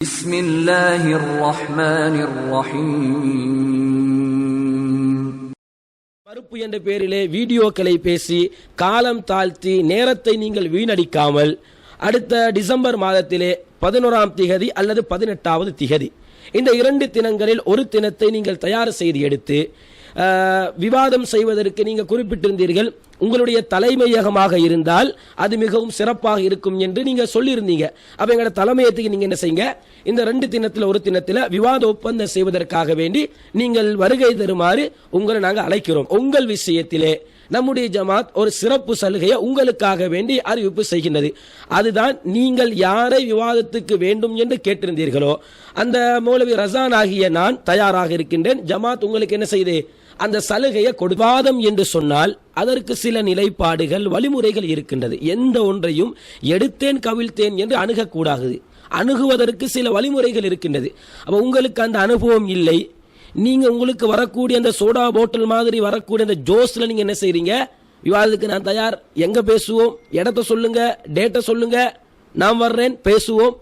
بسم الله الرحمن الرحيم மறுப்பு என்ற பெயரிலே வீடியோக்களை பேசி காலம் தாழ்த்தி நேரத்தை நீங்கள் வீணடிக்காமல் அடுத்த டிசம்பர் மாதத்திலே பதினோராம் திகதி அல்லது பதினெட்டாவது திகதி இந்த இரண்டு தினங்களில் ஒரு தினத்தை நீங்கள் தயார் செய்து எடுத்து அஹ், விவாதம் செய்வதற்கு நீங்கள் குறிப்பிட்டிருந்தீர்கள். உங்களுடைய தலைமையகமாக இருந்தால் அது மிகவும் சிறப்பாக இருக்கும் என்று நீங்க சொல்லியிருந்தீங்க. அப்ப எங்களோட தலைமையத்துக்கு நீங்க என்ன செய்யுங்க? இந்த ரெண்டு தினத்தில் ஒரு தினத்தில் விவாத ஒப்பந்தம் செய்வதற்காக வேண்டி நீங்கள் வருகை தருமாறு உங்களை நாங்கள் அழைக்கிறோம். உங்கள் விஷயத்திலே நம்முடைய ஜமாத் ஒரு சிறப்பு சலுகையை உங்களுக்காக வேண்டி அறிவிப்பு செய்கின்றது. அதுதான் நீங்கள் யாரை விவாதத்துக்கு வேண்டும் என்று கேட்டிருந்தீர்களோ அந்த மௌலவி ரசான் ஆகிய நான் தயாராக இருக்கின்றேன். ஜமாத் உங்களுக்கு என்ன செய்து? அந்த சலுகையை கொடுவாதம் என்று சொன்னால் அதற்கு சில நிலைப்பாடுகள் வழிமுறைகள் இருக்கின்றது. எந்த ஒன்றையும் எடுத்தேன் கவிழ்த்தேன் என்று அணுகக்கூடாது. அணுகுவதற்கு சில வழிமுறைகள் இருக்கின்றது. அப்போ உங்களுக்கு அந்த அனுபவம் இல்லை. நீங்க உங்களுக்கு வரக்கூடிய அந்த சோடா போட்டல் மாதிரி வரக்கூடிய அந்த ஜோஸ்ல நீங்க என்ன செய்றீங்க? விவாதத்துக்கு நான் தயார். எங்க பேசுவோம்? இடத்த சொல்லுங்க டேட்டை சொல்லுங்க. நான் வர்றேன் பேசுவோம்.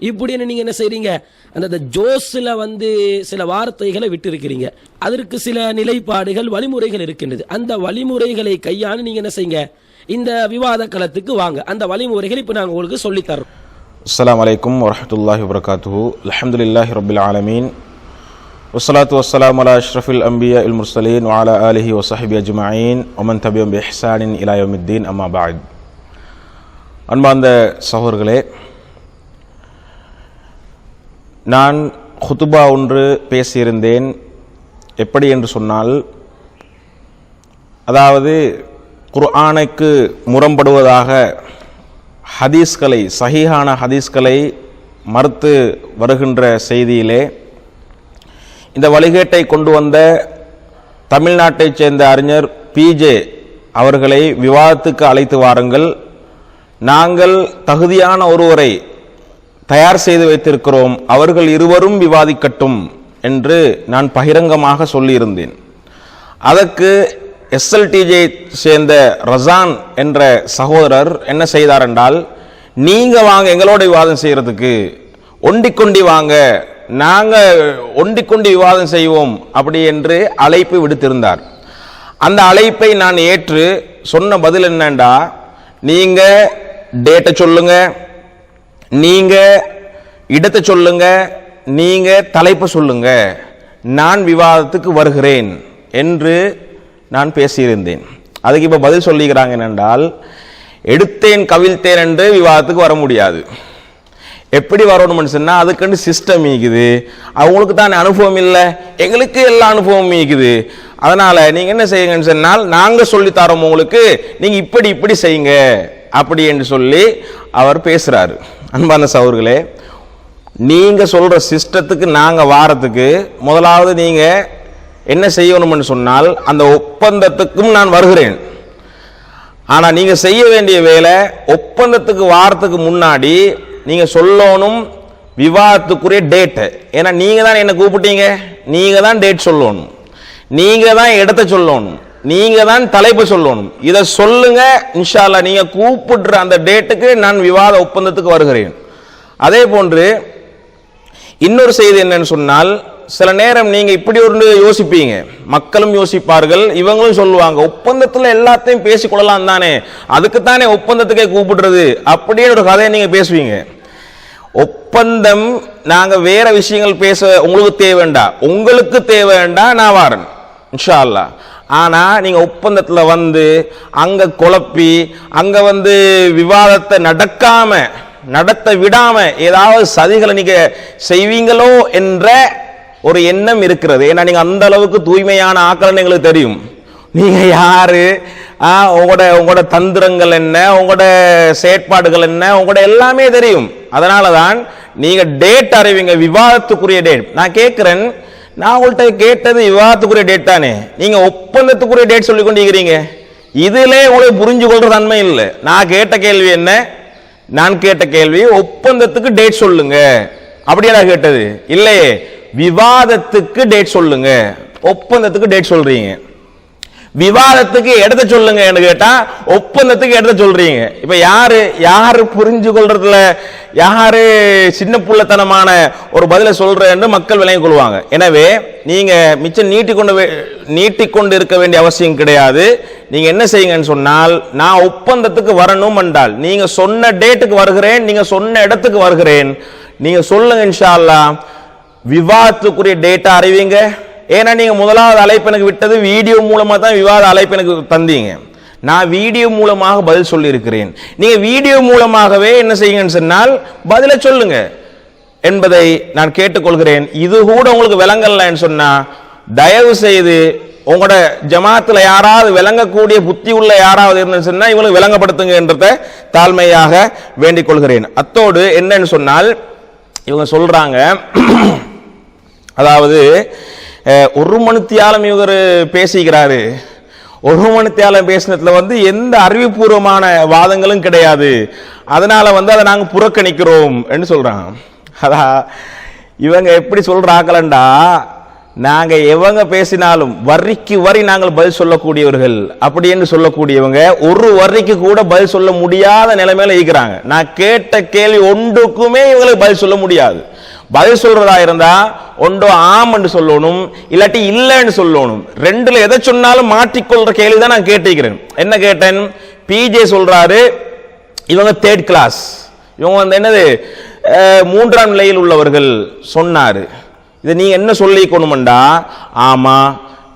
இப்படின்னு நீங்க என்ன செய்றீங்க? அந்த ஜோஸ்ல வந்து சில வார்த்தைகளை விட்டு இருக்கிறீங்க அதற்கு சில நிலைப்பாடுகள் வழிமுறைகள் இருக்கின்றது. அந்த வழிமுறைகளை கையாண்டு நீங்க என்ன செய்யுங்க? இந்த விவாத களத்துக்கு வாங்க. அந்த வழிமுறைகள் இப்போ நாங்கள் உங்களுக்கு சொல்லித்தரோம் அஸ்லாம் வலைக்கம் வரமத்துல்லாஹி வபரகாத்து அலமதுல்லாஹி ரபுல் ஆலமீன். والصلاة والسلام على أشرف الأنبياء المرسلين وعلى آله وصحبه أجمعين ومن تبعهم بإحسان إلى يوم الدين أما بعد அன்பார்ந்த சகோதரர்களே நான் ஹுதுபா ஒன்று பேசியிருந்தேன் எப்படி என்று சொன்னால் அதாவது குர்ஆனுக்கு முரம்படுவதாக ஹதீஸ்களை சஹீஹான ஹதீஸ்களை மறுத்து வருகின்ற செய்தியிலே இந்த வழிகேட்டை கொண்டு வந்த தமிழ்நாட்டைச் சேர்ந்த அறிஞர் பிஜே அவர்களை விவாதத்துக்கு அழைத்து வாருங்கள். நாங்கள் தகுதியான ஒருவரை தயார் செய்து வைத்திருக்கிறோம். அவர்கள் இருவரும் விவாதிக்கட்டும் என்று நான் பகிரங்கமாக சொல்லியிருந்தேன். அதற்கு எஸ்எல்டிஜே சேர்ந்த ரசான் என்ற சகோதரர் என்ன செய்தார் என்றால் நீங்கள் வாங்க எங்களோட விவாதம் செய்கிறதுக்கு ஒண்டிக்கொண்டி வாங்க. நாங்கள் ஒண்டிக்கொண்டு விவாதம் செய்வோம் அப்படி என்று அழைப்பு விடுத்திருந்தார். அந்த அழைப்பை நான் ஏற்று சொன்ன பதில் என்னண்டா? நீங்கள் டேட்டை சொல்லுங்க. நீங்கள் இடத்தை சொல்லுங்க. நீங்கள் தலைப்பை சொல்லுங்க. நான் விவாதத்துக்கு வருகிறேன் என்று நான் பேசியிருந்தேன். அதுக்கு இப்போ பதில் சொல்லிக்கிறாங்க என்னென்றால் எடுத்தேன் கவிழ்த்தேன் என்று விவாதத்துக்கு வர முடியாது. எப்படி வரணும்னு சொன்னால் அதுக்குன்னு சிஸ்டம் இருக்குது அவங்களுக்கு தான் அனுபவம் இல்லை. எங்களுக்கு எல்லா அனுபவமும் இருக்குது அதனால் நீங்கள் என்ன செய்யுங்கன்னு சொன்னால் நாங்கள் சொல்லித்தரோம் உங்களுக்கு நீங்கள் இப்படி இப்படி செய்யுங்க. அப்படி என்று சொல்லி அவர் பேசுகிறாரு அன்பான சவர்களே நீங்கள் சொல்கிற சிஸ்டத்துக்கு நாங்கள் வாரத்துக்கு முதலாவது நீங்கள் என்ன செய்யணும்னு சொன்னால் அந்த ஒப்பந்தத்துக்கும் நான் வருகிறேன். ஆனால் நீங்கள் செய்ய வேண்டிய வேலை ஒப்பந்தத்துக்கு வாரத்துக்கு முன்னாடி நீங்கள் சொல்லணும் விவாதத்துக்குரிய டேட்டு ஏன்னா நீங்கள் தான் என்ன கூப்பிட்டீங்க? நீங்கள் தான் டேட் சொல்லணும். நீங்கள் தான் இடத்த சொல்லணும். நீங்கள் தான் தலைப்பு சொல்லணும். இதை சொல்லுங்க இன்ஷா நீங்கள் கூப்பிடுற அந்த டேட்டுக்கு நான் விவாத ஒப்பந்தத்துக்கு வருகிறேன். அதே போன்று இன்னொரு செய்தி என்னன்னு சொன்னால் சில நேரம் நீங்கள் இப்படி ஒரு யோசிப்பீங்க. மக்களும் யோசிப்பார்கள் இவங்களும் சொல்லுவாங்க ஒப்பந்தத்தில் எல்லாத்தையும் பேசிக்கொள்ளலாம் தானே அதுக்கு தானே ஒப்பந்தத்துக்கே கூப்பிடுறது? அப்படின்னு ஒரு கதையை நீங்கள் பேசுவீங்க. ஒப்பந்தம் நாங்க வேற விஷயங்கள் பேச உங்களுக்கு தேவைண்டா உங்களுக்கு தேவைண்டா நான் வாரன். இன்ஷா அல்லாஹ் ஆனா நீங்க ஒப்பந்தத்துல வந்து அங்க குழப்பி அங்க வந்து விவாதத்தை நடக்காம நடத்த விடாம ஏதாவது சதிகளை நீங்க செய்வீங்களோ என்ற ஒரு எண்ணம் இருக்கிறது. ஏன்னா நீங்க அந்த அளவுக்கு தூய்மையான ஆக்கலன்னு எங்களுக்கு தெரியும். நீங்க யாரு? உங்களோட உங்களோட தந்திரங்கள் என்ன? உங்களோட செயற்பாடுகள் என்ன? உங்களோட எல்லாமே தெரியும். அதனால தான் நீங்க டேட் அறிவிங்க விவாதத்துக்குரிய டேட் நான் கேட்கிறேன் நான் உங்கள்கிட்ட கேட்டது விவாதத்துக்குரிய டேட் தானே. நீங்க ஒப்பந்தத்துக்குரிய டேட் சொல்லி கொண்டிருக்கிறீங்க. இதிலே உங்களை புரிஞ்சு கொள்ற தன்மை இல்லை. நான் கேட்ட கேள்வி என்ன? நான் கேட்ட கேள்வி ஒப்பந்தத்துக்கு டேட் சொல்லுங்க. அப்படியா கேட்டது? இல்லையே. விவாதத்துக்கு டேட் சொல்லுங்க. ஒப்பந்தத்துக்கு டேட் சொல்றீங்க. விவாதத்துக்கு இடத்த சொல்லுங்க கேட்டா ஒப்பந்தத்துக்கு இடத்த சொல்றீங்க. இப்ப யாரு யாரு புரிஞ்சு கொள்றதுல யாரு சின்ன புள்ளத்தனமான ஒரு பதிலை சொல்றேன்னு மக்கள் விளங்கிக் கொள்வாங்க. எனவே நீங்க மிச்சம் நீட்டிக்கொண்டு நீட்டிக்கொண்டு இருக்க வேண்டிய அவசியம் கிடையாது. நீங்க என்ன செய்யுங்கன்னு சொன்னால் நான் ஒப்பந்தத்துக்கு வரணும் என்றால் நீங்க சொன்ன டேட்டுக்கு வருகிறேன் நீங்க சொன்ன இடத்துக்கு வருகிறேன். நீங்க சொல்லுங்க இன்ஷா அல்லாஹ் விவாதத்துக்குரிய டேட்டா அறிவிங்க. ஏன்னா நீங்கள் முதலாவது அழைப்பு எனக்கு விட்டது வீடியோ மூலமாக தான் விவாத அழைப்பு எனக்கு தந்தீங்க. நான் வீடியோ மூலமாக பதில் சொல்லியிருக்கிறேன். நீங்கள் வீடியோ மூலமாகவே என்ன செய்யுங்கன்னு சொன்னால் பதிலை சொல்லுங்க. என்பதை நான் கேட்டுக்கொள்கிறேன். இது கூட உங்களுக்கு விளங்கலன்னு சொன்னால் தயவு செய்து உங்களோட ஜமாத்தில் யாராவது விளங்கக்கூடிய புத்தி உள்ள யாராவது இருந்துன்னு சொன்னால் இவங்களுக்கு விளங்கப்படுத்துங்கன்றத தாழ்மையாக வேண்டிக் கொள்கிறேன். அத்தோடு என்னன்னு சொன்னால் இவங்க சொல்கிறாங்க அதாவது ஒரு மணித்தியாலம் இவர் பேசிக்கிறாரு. ஒரு மணித்தியாலம் பேசினதுல வந்து எந்த அறிவுபூர்வமான வாதங்களும் கிடையாது. அதனால வந்து அதை நாங்கள் புறக்கணிக்கிறோம் என்று சொல்றாங்க அதா இவங்க எப்படி சொல்றாங்களண்டா நாங்க எவங்க பேசினாலும் வரிக்கு வரி நாங்கள் பதில் சொல்லக்கூடியவர்கள். அப்படி என்று சொல்லக்கூடியவங்க ஒரு வரிக்கு கூட பதில் சொல்ல முடியாத நிலைமையில இருக்கிறாங்க. நான் கேட்ட கேள்வி ஒன்றுக்குமே இவங்களுக்கு பதில் சொல்ல முடியாது. பதில் சொல்றதா இருந்தா ஒன்றோ ஆம் என்று சொல்லணும் இல்லாட்டி இல்லைன்னு சொல்லணும். ரெண்டுல எதை சொன்னாலும் மாற்றிக்கொள்ற கேள்வி தான் நான் கேட்டிருக்கிறேன். என்ன கேட்டேன்? பிஜே சொல்றாரு இவங்க தேர்ட் கிளாஸ் இவங்க வந்து என்னது? மூன்றாம் நிலையில் உள்ளவர்கள் சொன்னாரு. இதை நீ என்ன சொல்லிக்கணும்டா ஆமா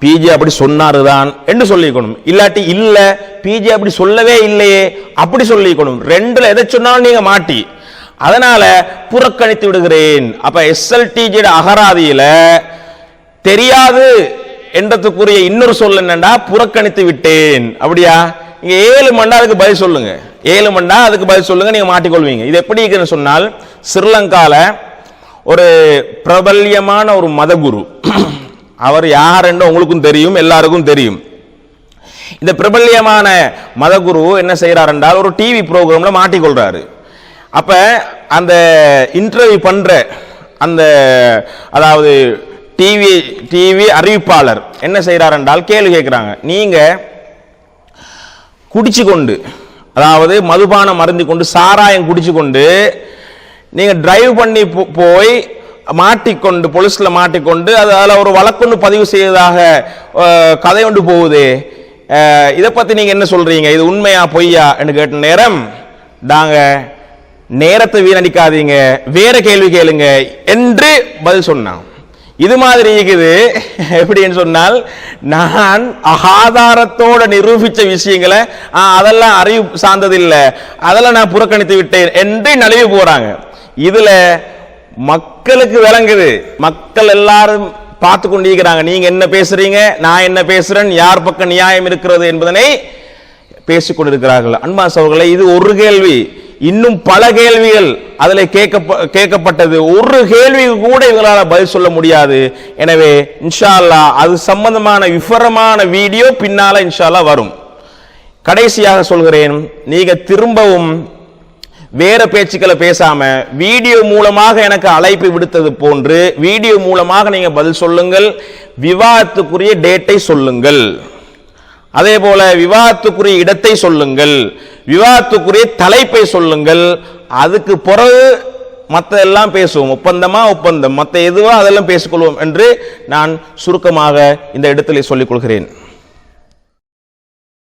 பிஜே அப்படி சொன்னாரு தான் என்று சொல்லிக்கணும். இல்லாட்டி இல்ல பிஜே அப்படி சொல்லவே இல்லையே அப்படி சொல்லிக்கணும். ரெண்டுல எதை சொன்னாலும் நீங்க மாட்டி. அதனால புறக்கணித்து விடுகிறேன். அப்ப எஸ்எல்டிஜி அகராதியில தெரியாது என்றதுக்குரிய இன்னொரு சொல் என்னண்டா? புறக்கணித்து விட்டேன். அப்படியா? இங்க ஏழு மண்டா அதுக்கு பதில் சொல்லுங்க. ஏழு மண்டா அதுக்கு பதில் சொல்லுங்க நீங்க மாட்டிக்கொள்வீங்க. இது எப்படி இருக்குன்னு சொன்னால் ஸ்ரீலங்கால ஒரு பிரபல்யமான ஒரு மதகுரு. அவர் யார் என்று உங்களுக்கும் தெரியும் எல்லாருக்கும் தெரியும். இந்த பிரபல்யமான மதகுரு என்ன செய்யறார் என்றால் ஒரு டிவி ப்ரோக்ராம்ல மாட்டிக்கொள்றாரு. அப்போ அந்த இன்டர்வியூ பண்ணுற அந்த அதாவது டிவி டிவி அறிவிப்பாளர் என்ன செய்கிறார் என்றால் கேள்வி கேட்குறாங்க. நீங்கள் குடிச்சு கொண்டு அதாவது மதுபானம் மருந்து கொண்டு சாராயம் குடிச்சு கொண்டு நீங்கள் டிரைவ் பண்ணி போ- போய் மாட்டிக்கொண்டு போலீஸில் மாட்டிக்கொண்டு அது அதில் ஒரு வழக்கொன்று பதிவு செய்ததாக கதை ஒன்று போகுது. இதை பற்றி நீங்கள் என்ன சொல்கிறீங்க இது உண்மையா பொய்யா? என்று கேட்ட நேரம் நாங்கள் நேரத்தை வீணடிக்காதீங்க வேற கேள்வி கேளுங்க என்று பதில் சொன்னான். இது மாதிரி இருக்குது. எப்படின்னு சொன்னால் நான் ஆதாரத்தோட நிரூபிச்ச விஷயங்களை ஆ, அதெல்லாம் அறிவு சார்ந்ததில்லை. அதெல்லாம் நான் புறக்கணித்து விட்டேன் என்று நழுவி போறாங்க. இதுல மக்களுக்கு விளங்குது. மக்கள் எல்லாரும் பார்த்து கொண்டிருக்கிறாங்க. நீங்க என்ன பேசுறீங்க? நான் என்ன பேசுறேன்? யார் பக்கம் நியாயம் இருக்கிறது என்பதனை பேசிக்கொண்டிருக்கிறார்கள் அன்பாஸ் அவர்களை இது ஒரு கேள்வி. இன்னும் பல கேள்விகள் அதில் கேட்க கேட்கப்பட்டது. ஒரு கேள்விக்கு கூட இவங்களால் பதில் சொல்ல முடியாது. எனவே இன்ஷா அல்லாஹ் அது சம்பந்தமான விவரமான வீடியோ பின்னால இன்ஷா வரும். கடைசியாக சொல்கிறேன் நீங்க திரும்பவும் வேற பேச்சுக்களை பேசாம வீடியோ மூலமாக எனக்கு அழைப்பு விடுத்தது போன்று வீடியோ மூலமாக நீங்க பதில் சொல்லுங்கள் விவாதத்துக்குரிய டேட்டை சொல்லுங்கள். அதே போல விவாதத்துக்குரிய இடத்தை சொல்லுங்கள். விவாதத்துக்குரிய தலைப்பை சொல்லுங்கள். அதுக்கு பிறகு மற்ற எல்லாம் பேசுவோம். ஒப்பந்தமா ஒப்பந்தம். மற்ற எதுவோ அதெல்லாம் பேசிக்கொள்வோம் என்று நான் சுருக்கமாக இந்த இடத்திலே சொல்லிக் கொள்கிறேன்.